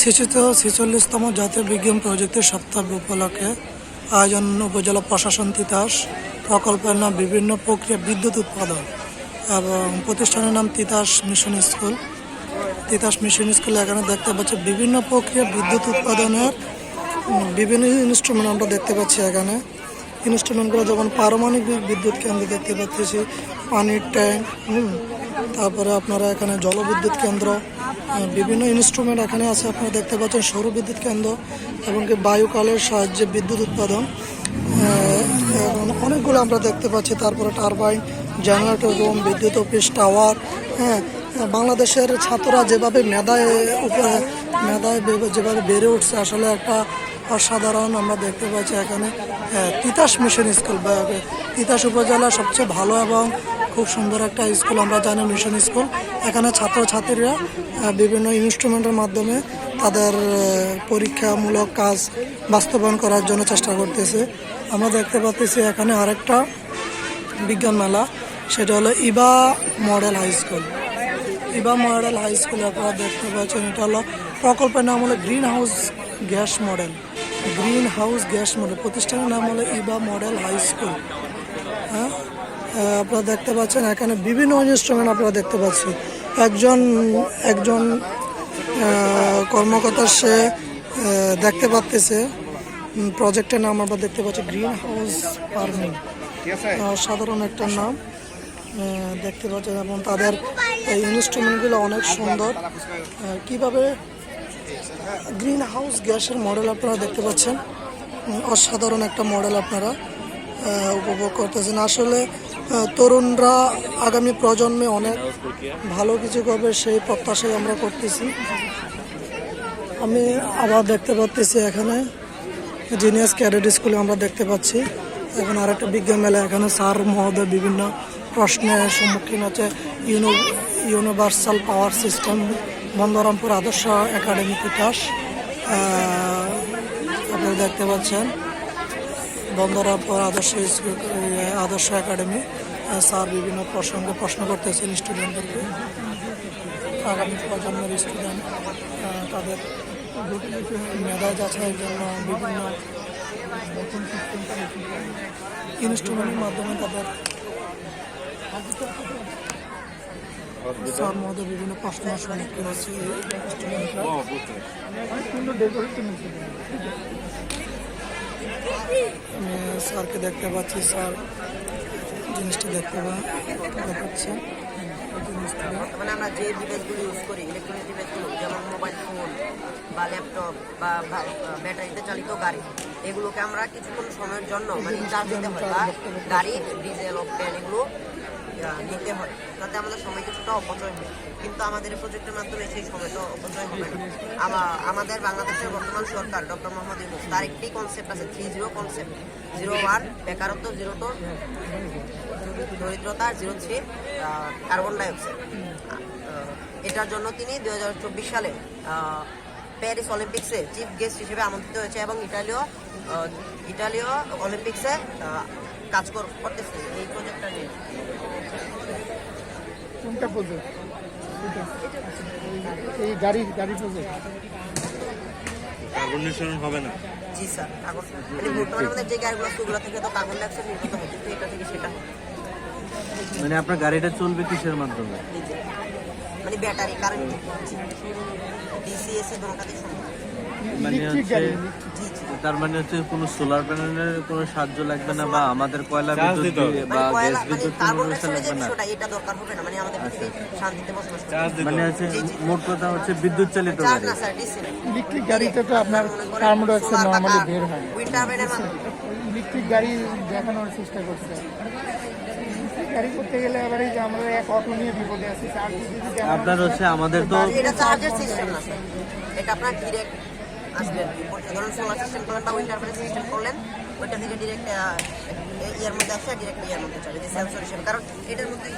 শিশুত ছেচল্লিশতম জাতীয় বিজ্ঞান প্রযুক্তির সপ্তাহ উপলক্ষে আয়োজন উপজেলা প্রশাসন তিতাস প্রকল্পের নাম বিভিন্ন প্রক্রিয়া বিদ্যুৎ উৎপাদন এবং প্রতিষ্ঠানের নাম Titas mission school. Titas mission স্কুলে এখানে দেখতে পাচ্ছি বিভিন্ন প্রক্রিয়া বিদ্যুৎ উৎপাদনের বিভিন্ন ইনস্ট্রুমেন্ট আমরা দেখতে পাচ্ছি এখানে। ইনস্ট্রুমেন্টগুলো যেমন পারমাণবিক বিদ্যুৎ কেন্দ্র দেখতে পাচ্ছি, পানির ট্যাঙ্ক তারপরে আপনারা এখানে জলবিদ্যুৎ কেন্দ্র বিভিন্ন ইনস্ট্রুমেন্ট এখানে আছে। আপনারা দেখতে পাচ্ছেন সৌর বিদ্যুৎ কেন্দ্র এবং কি বায়ুকালের সাহায্যে বিদ্যুৎ উৎপাদন। অনেকগুলো আমরা দেখতে পাচ্ছি। তারপরে টারবাইন জেনারেটর রুম বিদ্যুৎ অফিস টাওয়ার হ্যাঁ বাংলাদেশের ছাত্ররা যেভাবে মেধায় উপরে মেধায় যেভাবে বেড়ে উঠছে আসলে একটা অসাধারণ আমরা দেখতে পাচ্ছি এখানে। আহ, তিতাস মিশন স্কুল তিতাস উপজেলা সবচেয়ে ভালো এবং খুব সুন্দর একটা স্কুল আমরা জানি মিশন স্কুল। এখানে ছাত্রছাত্রীরা বিভিন্ন ইনস্ট্রুমেন্টের মাধ্যমে তাদের পরীক্ষামূলক কাজ বাস্তবায়ন করার জন্য চেষ্টা করতেছে। আমরা দেখতে পাচ্ছি এখানে আরেকটা বিজ্ঞান মেলা, সেটা হলো Iba model high school. Iba model high school আপনারা দেখতে পাচ্ছেন, এটা হলো প্রকল্পের নাম হলো green house gas model. Green house gas model, প্রতিষ্ঠানের নাম হলো ইবা মডেল হাই স্কুল। হ্যাঁ? আপনারা দেখতে পাচ্ছেন, এখানে বিভিন্ন ইনস্ট্রুমেন্ট আপনারা দেখতে পাচ্ছি একজন একজন কর্মকর্তা সে দেখতে পাচ্তেছে প্রজেক্টের নাম আমরা দেখতে পাচ্ছি গ্রিন হাউস ফার্মিং সাধারণ একটা নাম। দেখতে পাচ্ছেন, এবং তাদের, এই ইনস্ট্রুমেন্টগুলো অনেক সুন্দর। কীভাবে? গ্রিন হাউস গ্যাসের মডেল আপনারা দেখতে পাচ্ছেন। অসাধারণ একটা মডেল আপনারা উপভোগ করতেছেন। আসলে তরুণরা আগামী প্রজন্মে অনেক ভালো কিছু করবে সেই প্রত্যাশাই আমরা করতেছি। আমি আবার দেখতে পাচ্ছি এখানে জিনিয়াস ক্যাডেট স্কুলে আমরা দেখতে পাচ্ছি। এখন আর একটা বিজ্ঞান মেলা এখানে স্যার মহোদয় বিভিন্ন প্রশ্নের সম্মুখীন হচ্ছে। YONO universal power system Bandarampur Adarsha academy আহ, আপনারা দেখতে পাচ্ছেন। বন্দরামপুর আদর্শ স্কুল আদর্শ একাডেমি স্যার বিভিন্ন প্রসঙ্গে প্রশ্ন করতেছেন স্টুডেন্টদেরকে আগামী প্রজন্মের স্টুডেন্ট তাদের মেধা যাচাইয়ের জন্য বিভিন্ন ইনস্ট্রুমেন্টের মাধ্যমে তাদের স্যার মধ্যে বিভিন্ন প্রশ্ন সম্মুখীন হচ্ছে স্টুডেন্টরা স্যারকে দেখতে পাচ্ছি, স্যার জিনিসটা দেখতে পাচ্ছি মানে আমরা যে ডিভাইসগুলো ইউজ করি ইলেকট্রনিক ডিভাইসগুলো যেমন মোবাইল ফোন বা ল্যাপটপ বা ব্যাটারিতে চালিত গাড়ি, এগুলোকে আমরা কিছুক্ষণ সময়ের জন্য মানে চার্জ দিতে হয়। বা গাড়ি ডিজেল অফ এগুলো নিতে হয়। তাতে আমাদের সময় কিছুটা অপচয় হয়। কিন্তু আমাদের এই প্রজেক্টের মাধ্যমে সেই সময়টা অপচয় হবে না। আমা- আমাদের বাংলাদেশের বর্তমান সরকার ডক্টর মোহাম্মদ ইউনুস, তার একটি কনসেপ্ট আছে three zero concept zero one বেকারত্ব জিরো টু দরিদ্রতা জিরো থ্রি কার্বন ডাইঅক্সাইড এটার জন্য তিনি দু হাজার চব্বিশ সালে প্যারিস অলিম্পিক্সে চিফ গেস্ট হিসেবে আমন্ত্রিত হয়েছে এবং ইটালীয় ইটালীয় অলিম্পিক্সে কাজ কর- করতেছে। এই প্রজেক্টটা নিয়ে। কোনটা প্রজেক্ট এই গাড়ি গাড়ি প্রজেক্ট কার্বন নিঃসরণ হবে না। জি স্যার কাগজ মানে বর্তমানে আমাদের যে গাড়িগুলো আছে ওগুলো থেকে তো কার্বন ডাইঅক্সাইড নির্গত এটা থেকে সেটা মানে আপনার গাড়িটা চলবে কিসের মাধ্যমে? মানে ব্যাটারি কারেন্ট সম্ভব। মানে হচ্ছে তার মানে হচ্ছে কোনো সোলার প্যানেলের কোনো সাহায্য লাগবে না বা আমাদের কয়লা বিদ্যুৎ হবে। বা মানে গ্যাস মানে বিদ্যুৎ কোনো কার্বন ব্যবস্থা লাগবে না? এটা দরকার হবে না। মানে আমাদের শান্তিতে বসবাস করতে মানে। হচ্ছে জি। মোট কথা হচ্ছে বিদ্যুৎ চালিত গাড়ি। না স্যার ইলেকট্রিক গাড়িতে তো আপনার কার্বন ডাইঅক্সাইড নর্মালি বের হয় ইলেকট্রিক গাড়ি দেখানোর চেষ্টা করছে। গাড়ি করতে গেলে আবার এই যে আমরা এক অটো নিয়ে বিপদে আছি চার্জ দিতে দিতে আমার আপনার হচ্ছে আমাদের তো এটা চার্জের সিস্টেম না স্যার। এটা আপনার ডিরেক্ট আসবে আর। ধরুন সোলার সিস্টেম করলেন বা উইন্ড টারবাইনের সিস্টেম করলেন, ওইটা থেকে ডিরেক্ট ইয়ার মধ্যে আসছে ডিরেক্ট ইয়ার মধ্যে চলে, যে সেন্সর হিসেবে কারণ এটার মধ্যে